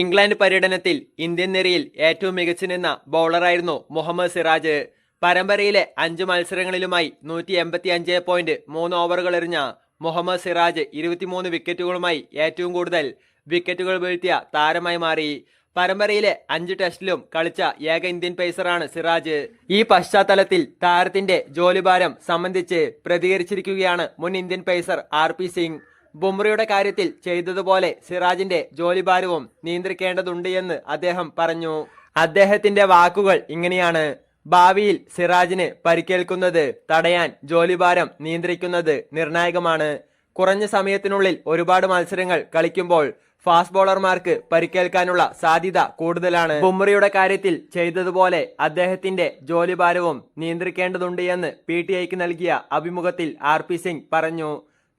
England പര്യടനത്തിൽ Indian നിരയിൽ ഏറ്റവും മികച്ചു നിന്ന ബൗളറായിരുന്നു മുഹമ്മദ് സിറാജ്. പരമ്പരയിലെ അഞ്ച് മത്സരങ്ങളിലുമായി നൂറ്റി എൺപത്തി അഞ്ച് പോയിന്റ് മൂന്ന് ഓവറുകൾ എറിഞ്ഞ മുഹമ്മദ് സിറാജ് ഇരുപത്തിമൂന്ന് വിക്കറ്റുകളുമായി ഏറ്റവും കൂടുതൽ വിക്കറ്റുകൾ വീഴ്ത്തിയ താരമായി മാറി. പരമ്പരയിലെ അഞ്ച് ടെസ്റ്റിലും കളിച്ച ഏക ഇന്ത്യൻ പേസറാണ് സിറാജ്. ഈ പശ്ചാത്തലത്തിൽ താരത്തിന്റെ ജോലിഭാരം സംബന്ധിച്ച് പ്രതികരിച്ചിരിക്കുകയാണ് മുൻ Indian pacer R P Singh. ബുംറയുടെ കാര്യത്തിൽ ചെയ്തതുപോലെ സിറാജിന്റെ ജോലിഭാരവും നിയന്ത്രിക്കേണ്ടതുണ്ട് എന്ന് അദ്ദേഹം പറഞ്ഞു. അദ്ദേഹത്തിന്റെ വാക്കുകൾ ഇങ്ങനെയാണ്. ഭാവിയിൽ സിറാജിന് പരിക്കേൽക്കുന്നത് തടയാൻ ജോലിഭാരം നിയന്ത്രിക്കുന്നത് നിർണായകമാണ്. കുറഞ്ഞ സമയത്തിനുള്ളിൽ ഒരുപാട് മത്സരങ്ങൾ കളിക്കുമ്പോൾ ഫാസ്റ്റ് ബോളർമാർക്ക് പരിക്കേൽക്കാനുള്ള സാധ്യത കൂടുതലാണ്. ബുംറയുടെ കാര്യത്തിൽ ചെയ്തതുപോലെ അദ്ദേഹത്തിന്റെ ജോലിഭാരവും നിയന്ത്രിക്കേണ്ടതുണ്ട് എന്ന് പി ടി ഐക്ക് നൽകിയ അഭിമുഖത്തിൽ ആർ പി സിംഗ് പറഞ്ഞു.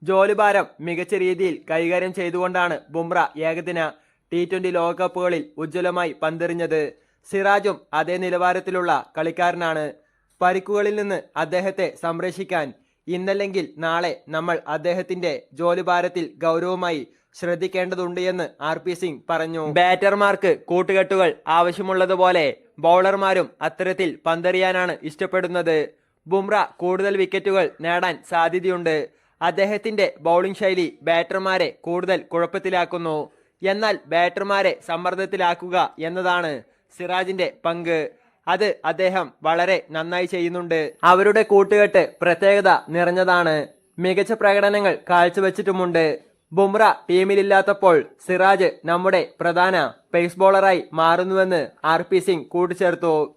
ജോലിഭാരം മികച്ച രീതിയിൽ കൈകാര്യം ചെയ്തുകൊണ്ടാണ് ബുംറ ഏകദിന ടി ട്വന്റി ലോകകപ്പുകളിൽ ഉജ്ജ്വലമായി പന്തെറിഞ്ഞത്. സിറാജും അതേ നിലവാരത്തിലുള്ള കളിക്കാരനാണ്. പരിക്കുകളിൽ നിന്ന് അദ്ദേഹത്തെ സംരക്ഷിക്കാൻ ഇന്നല്ലെങ്കിൽ നാളെ നമ്മൾ അദ്ദേഹത്തിന്റെ ജോലിഭാരത്തിൽ ഗൗരവമായി ശ്രദ്ധിക്കേണ്ടതുണ്ട് എന്ന് ആർ പി സിംഗ് പറഞ്ഞു. ബാറ്റർമാർക്ക് കൂട്ടുകെട്ടുകൾ ആവശ്യമുള്ളതുപോലെ ബൗളർമാരും അത്തരത്തിൽ പന്തെറിയാനാണ് ഇഷ്ടപ്പെടുന്നത്. ബുംറ കൂടുതൽ വിക്കറ്റുകൾ നേടാൻ സാധ്യതയുണ്ട്. അദ്ദേഹത്തിന്റെ ബൗളിംഗ് ശൈലി ബാറ്റർമാരെ കൂടുതൽ കുഴപ്പത്തിലാക്കുന്നു. എന്നാൽ ബാറ്റർമാരെ സമ്മർദ്ദത്തിലാക്കുക എന്നതാണ് സിറാജിന്റെ പങ്ക്. അത് അദ്ദേഹം വളരെ നന്നായി ചെയ്യുന്നുണ്ട്. അവരുടെ കൂട്ടുകെട്ട് പ്രത്യേകത നിറഞ്ഞതാണ്. മികച്ച പ്രകടനങ്ങൾ കാഴ്ചവെച്ചിട്ടുമുണ്ട്. ബുംറ ടീമിലില്ലാത്തപ്പോൾ സിറാജ് നമ്മുടെ പ്രധാന പേസ് ബോളറായി മാറുന്നുവെന്ന് ആർ പി സിംഗ് കൂട്ടിച്ചേർത്തു.